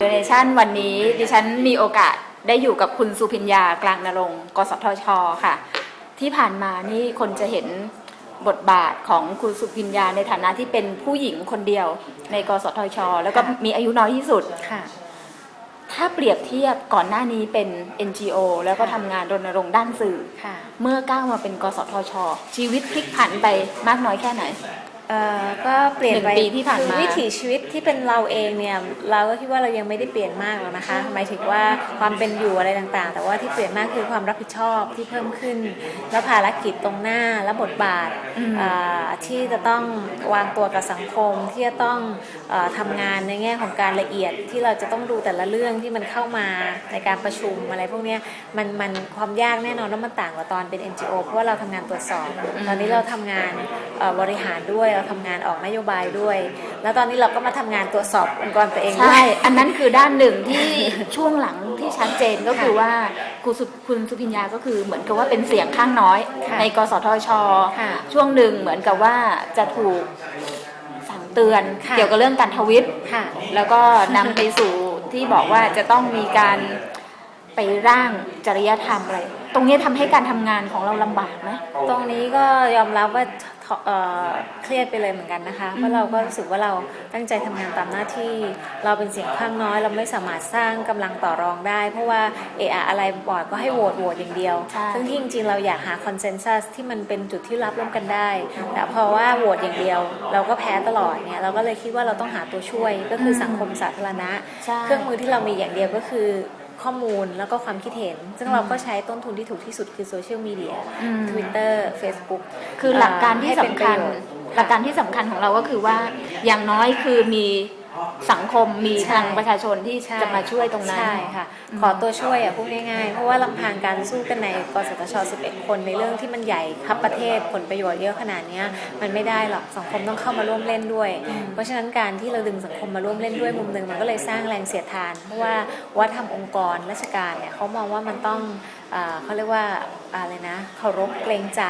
เดเนชั่นวันนี้ดิฉันมีโอกาสได้อยู่กับคุณสุพิญญากลางนรงค์กสทชค่ะ ที่ผ่านมานี่คนจะเห็นบทบาทของคุณสุพิญญาในฐานะที่เป็นผู้หญิงคนเดียวในกสทช แล้วก็มีอายุน้อยที่สุดค่ะ ถ้าเปรียบเทียบก่อนหน้านี้เป็น NGO แล้วก็ทำงานรณรงค์ด้านสื่อค่ะเมื่อก้าวมาเป็นกสทช ชีวิตพลิกผันไปมากน้อยแค่ไหน เอ่อก็เปลี่ยนไปหนึ่งปีที่ผ่านมา คือวิถีชีวิตที่เป็นเราเองเนี่ยเราก็คิดว่าเรายังไม่ได้เปลี่ยนมากหรอกนะคะหมายถึงว่าความเป็นอยู่อะไรต่างๆ แต่ว่าที่เปลี่ยนมากคือความรับผิดชอบที่เพิ่มขึ้น แล้วภารกิจตรงหน้าและบทบาทอืมอ่าที่จะต้องวางตัวกับสังคมที่จะต้องเออทำงานในแง่ของการละเอียดที่เราจะต้องดูแต่ละเรื่องที่มันเข้ามาในการประชุมอะไรพวกเนี้ยมันมันความยากแน่นอนว่ามันต่างกว่าตอนเป็น NGO เพราะว่าเราทำงานตรวจสอบ ตอนนี้เราทำงานเอ่อบริหารด้วยเราทำงานออกนโยบายด้วย แล้วตอนนี้เราก็มาทำงานตรวจสอบองค์กรตัวเองด้วใช่ยอันนั้นคือด้านหนึ่งที่ช่วงหลังที่ชัดเจนก็คือว่าคุณสุคุณสุพิญญาก็คือเหมือนกับว่าเป็นเสียงข้างน้อยค่ะในกสทชค่ะช่วงหนึ่งเหมือนกับว่าจะถูกสั่งเตือนค่ะเกี่ยวกับเรื่องการทวิตค่ะแล้วก็นำไปสู่ที่บอกว่าจะต้องมีการไปร่างจริยธรรมอะไรต รงนี้ทำให้การทำงานของเราลำบากไหม ตรงนี้ก็ยอมรับว่าเอ่อเครียดไปเลยเหมือนกันนะคะ เพราะเราก็รู้สึกว่าเราตั้งใจทำงานตามหน้าที่ เราเป็นเสียงข้างน้อย เราไม่สามารถสร้างกำลังต่อรองได้ เพราะว่าเอะอะอะไรบอร์ดก็ให้โหวตโหวตอย่างเดียว ใช่ ซึ่งที่จริงๆเราอยากหาคอนเซนแซสที่มันเป็นจุดที่รับร่วมกันได้ แต่เพราะว่าโหวตอย่างเดียว เราก็แพ้ตลอดเนี่ยเราก็เลยคิดว่าเราต้องหาตัวช่วยก็คือสังคมสาธารณะ ใช่ เครื่องมือที่เรามีอย่างเดียวก็คือ ข้อมูลแล้วก็ความคิดเห็น ซึ่งเราก็ใช้ต้นทุนที่ถูกที่สุดคือโซเชียลมีเดียอืม Twitter Facebook คือหลักการที่ให้สำเป็นปคัระญโยชน์หลักการที่สำคัญของเราก็คือว่าอย่างน้อยคือมี สังคมมีใช่ทางประชาชนที่ใช่จะมาช่วยตรงนั้น ใช่ค่ะ ขอตัวช่วยอะพูดง่ายๆ เพราะว่าลำพังการสู้กันในกสทช 11 คนในเรื่องที่มันใหญ่ครับประเทศผลประโยชน์เยอะขนาดเนี้ยมันไม่ได้หรอกสังคมต้องเข้ามาร่วมเล่นด้วย เพราะฉะนั้นการที่เราดึงสังคมมาร่วมเล่นด้วยมุมหนึ่งมันก็เลยสร้างแรงเสียดทาน เพราะว่าวัฒนธรรมองค์กรราชการเนี่ยเขามองว่ามันต้องอ่าเขาเรียกว่าอะไรนะเคารพเกรงใจ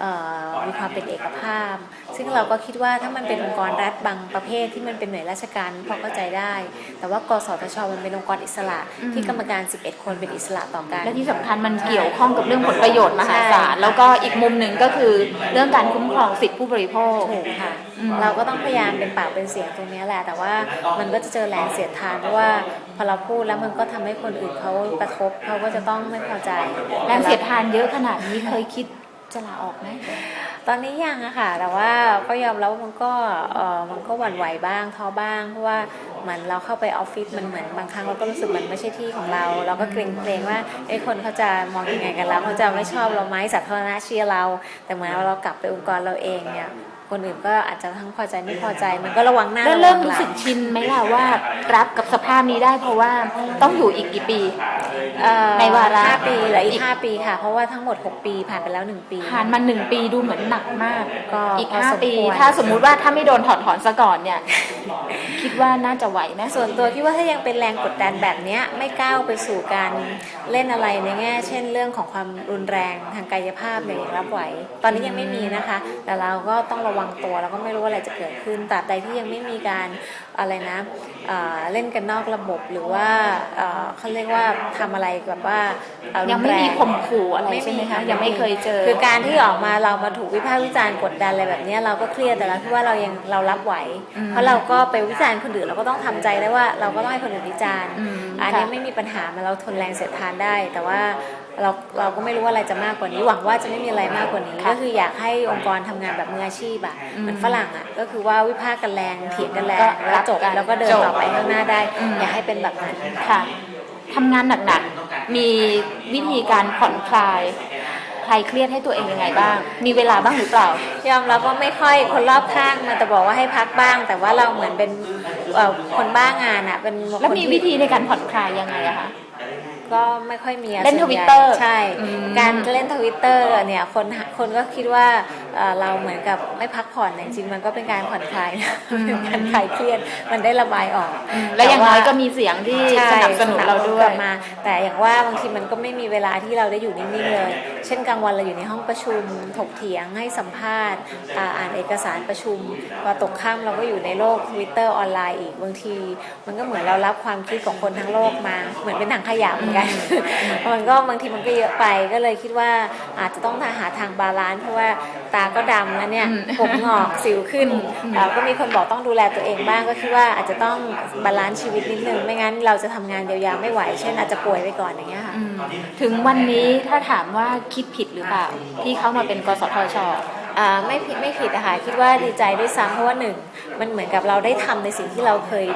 เอ่อมีความเป็นเอกภาพ ซึ่งเราก็คิดว่าถ้ามันเป็นองค์กรรัฐบางประเภทที่มันเป็นหน่วยราชการพอเข้าใจได้ แต่ว่ากสทชมันเป็นองค์กรอิสระอืมที่กรรมการ 11 คนเป็นอิสระต่อกัน และที่สำคัญมันเกี่ยวข้องกับเรื่องผลประโยชน์มหาศาลใช่แล้วก็อีกมุมหนึ่งก็คือเรื่องการคุ้มครองสิทธิผู้บริโภคถูกค่ะอืมเราก็ต้องพยายามเป็นปากเป็นเสียงตรงนี้แหละ แต่ว่ามันก็จะเจอแรงเสียดทานเพราะว่าพอเราพูดแล้วมันก็ทำให้คนอื่นเขากระทบเขาก็จะต้องไม่พอใจแรงเสียดทานเยอะขนาดนี้เคยคิดจะลาออกไหม ตอนนี้ยังอะค่ะ แต่ว่าก็ยอมรับว่ามันก็เออมันก็หวั่นไหวบ้างท้อบ้าง เพราะว่าเหมือนเราเข้าไปออฟฟิศมันเหมือนบางครั้งเราก็รู้สึกมันไม่ใช่ที่ของเรา เราก็เกรงเกรงว่าไอ้ยคนเขาจะมองยังไงกันเราเขาจะไม่ชอบเราไหมสาธารณะเชียร์เรา แต่เหมือนเรากลับไปองค์กรเราเองเนี่ยคนอื่นก็อาจจะทั้งพอใจไม่พอใจมันก็ระวังหน้าแล้วระวัเริ่มงหรู้ลัสึงกชินไหมล่ะว่า รับกับสภาพนี้ได้เพราะว่าต้องอยู่อีกกี่ปี เอ่อในวาระ ห้าปีเหลืออีอีกกห้าปีค่ะ เพราะว่าทั้งหมด6ปีผ่านไปแล้ว1ปี ผ่านมาหนึ่งปีดูเหมือนหนักมาก ก็อีกพอห้าสมปี ควร ถ้าสมมุติว่าถ้าไม่โดนถอดถอนซะก่อนเนี่ย คิดว่าน่าจะไหวไหมส่วนตัวคิดว่าถ้ายังเป็นแรงกดดันแบบเนี้ยไม่ก้าวไปสู่การเล่นอะไรในแง่ เช่นเรื่องของความรุนแรงทางกายภาพเนี่ยยังรับไหว ตอนนี้ยังไม่มีนะคะ แต่เราก็ต้องระวังตัวแล้วก็ไม่รู้ว่าอะไรจะเกิดขึ้นตราบใดที่ยังไม่มีการอะไรนะเอ่อเล่นกันนอกระบบหรือว่าเอ่อเขาเรียกว่าทำอะไรแบบว่าเอ่อยังไม่รุนแรมีข่มขู่อะไรใช่ไหมคะยังไม่เคยเจอ คือการที่ออกมาเรามาถูกวิพากษ์วิจารณ์กดดันอะไรแบบเนี้ยเราก็เครียดแต่เราคิดว่าเรายังเรารับไหวอืมเพราะเราก็ไปวิจารณ์คนอื่นเราก็ต้องทำใจได้ว่าเราก็ต้องให้คนอื่นวิจารณ์อืมอันนี้ค่ะไม่มีปัญหามันเราทนแรงเสียดทานได้ แต่ว่า เราเราก็ไม่รู้ว่าอะไรจะมากกว่านี้ หวังว่าจะไม่มีอะไรมากกว่านี้ค่ะก็คืออยากให้องค์กรทำงานแบบมืออาชีพอะอืมเหมือนฝรั่งอะก็คือว่าวิพากษ์กันแรงเถียงกันแรก็งแล้วจบรับกันแล้วก็เดินจบต่อไปข้างหน้าได้อืมอยากให้เป็นแบบนั้นค่ะทำงานหนักๆ มีวิธีการผ่อนคลายคลายเครียดให้ตัวเองยังไงบ้าง มีเวลาบ้างหรือเปล่า ยอมรับว่าไม่ค่อยคนรอบข้างมาแต่บอกว่าให้พักบ้าง แต่ว่าเราเหมือนเป็นเอ่อคนบ้างานอะเป็นแล้วคนมีที่วิธีในการผ่อนคลายยังไงอะคะ ก็ไม่ค่อยมีอะเล่นส่วใหญ่ Twitter ใช่อืมการเล่นทวิตเตอร์เนี่ยคนคนก็คิดว่า เอ่อเราเหมือนกับไม่พักผ่อนแต่จริงๆมันก็เป็นการผ่อนคลายนะเป็นการคลายเครียดมันได้ระบายออก และอย่างน้อยแต่ว่ก็มีเสียงที่ใช่สนับสนุนเราด้วกยลับมา แต่อย่างว่าบางทีมันก็ไม่มีเวลาที่เราได้อยู่นิ่งๆเลย เช่นกลางวันเราอยู่ในห้องประชุม ถกเถียงให้สัมภาษณ์อ่าอ่านเอกสารประชุมพอตกค่ำเราก็อยู่ในโลกทวิตเตอร์ออนไลน์อีกบางที มันก็เหมือนเรารับความคิดของคนทั้งโลกมา เหมือนเป็นถังขยะเหมือนกันมันก็บางทีมันก็เยอะไปก็เลยคิดว่าอาจจะต้องหาทางบาลานซ์เพราะว่า ตาก็ดำแล้วเนี่ยอืมผมงอกสิวขึ้นอ่าก็มีคนบอกต้องดูแลตัวเองบ้างก็คิดว่าอาจจะต้องบาลานซ์ชีวิตนิดนึง ไม่งั้นเราจะทำงานยาวๆไม่ไหว เช่นอาจจะป่วยไปก่อนอย่างเงี้ยค่ะอืมถึงวันนี้ถ้าถามว่าคิดผิดหรือเปล่า ที่เข้ามาเป็นกสทชอ่าไม่ผิดไม่ผิดอะค่ะคิดว่าดีใจด้วยซ้ำเพราะว่าหนึ่งมันเหมือนกับเราได้ทำในสิ่งที่เราเคย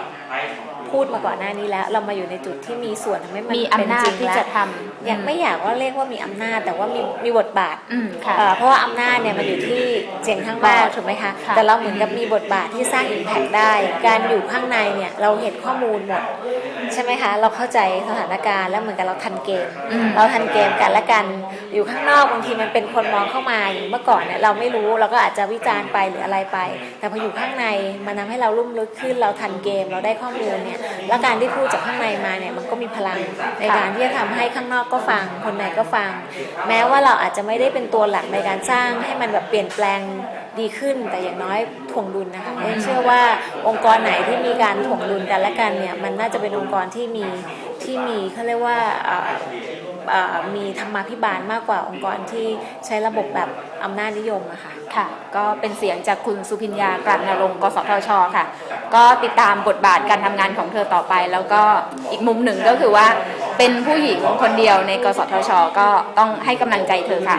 พูดมาก่อนหน้านี้แล้ว เรามาอยู่ในจุดที่มีส่วนทำให้มันมีอำนาจเป็นจริงที่แล้วจะทำยังไม่อยากว่าเรียกว่ามีอำนาจ แต่ว่ามีมีบทบาทอืมค่ะเอ่อเพราะว่าอำนาจเนี่ยมันอยู่ที่เสียงข้างมากถูกไหมคะค่ะแต่เราเหมือนกับมีบทบาทที่สร้างอิมแพกได้ การอยู่ข้างในเนี่ยเราเห็นข้อมูลหมดใช่ไหมคะ เราเข้าใจสถานการณ์แล้วเหมือนกับเราทันเกมอืมเราทันเกมกันและกันอยู่ข้างนอกบางทีมันเป็นคนมองเข้ามาอย่างเมื่อก่อนเนี่ยเราไม่รู้เราก็อาจจะวิจารณ์ไปหรืออะไรไป แต่พออยู่ข้างในมันทำให้เราลุ่มลึกขึ้นเราทันเกม เราได้ข้อมูลเนี่ยแล้วการที่พูดจากข้างในมาเนี่ยมันก็มีพลังในการที่จะทำให้ข้างนอกก็ฟัง คนในก็ฟัง แม้ว่าเราอาจจะไม่ได้เป็นตัวหลักในการสร้างให้มันแบบเปลี่ยนแปลงดีขึ้น แต่อย่างน้อยถ่วงดุลนะคะเชื่อว่าองค์กรไหนที่มีการถ่วงดุลกันและกันเนี่ยมันน่าจะเป็นองค์กรที่มีที่มีเขาเรียกว่า มีธรรมาภิบาลมากกว่าองค์กรที่ใช้ระบบแบบอำนาจนิยมอะค่ะค่ะ ก็เป็นเสียงจากคุณสุพิญญากลั่นนรงค์กสทชค่ะ ก็ติดตามบทบาทการทำงานของเธอต่อไป แล้วก็อีกมุมหนึ่งก็คือว่าเป็นผู้หญิงคนเดียวในกสทช ก็ต้องให้กำลังใจเธอค่ะ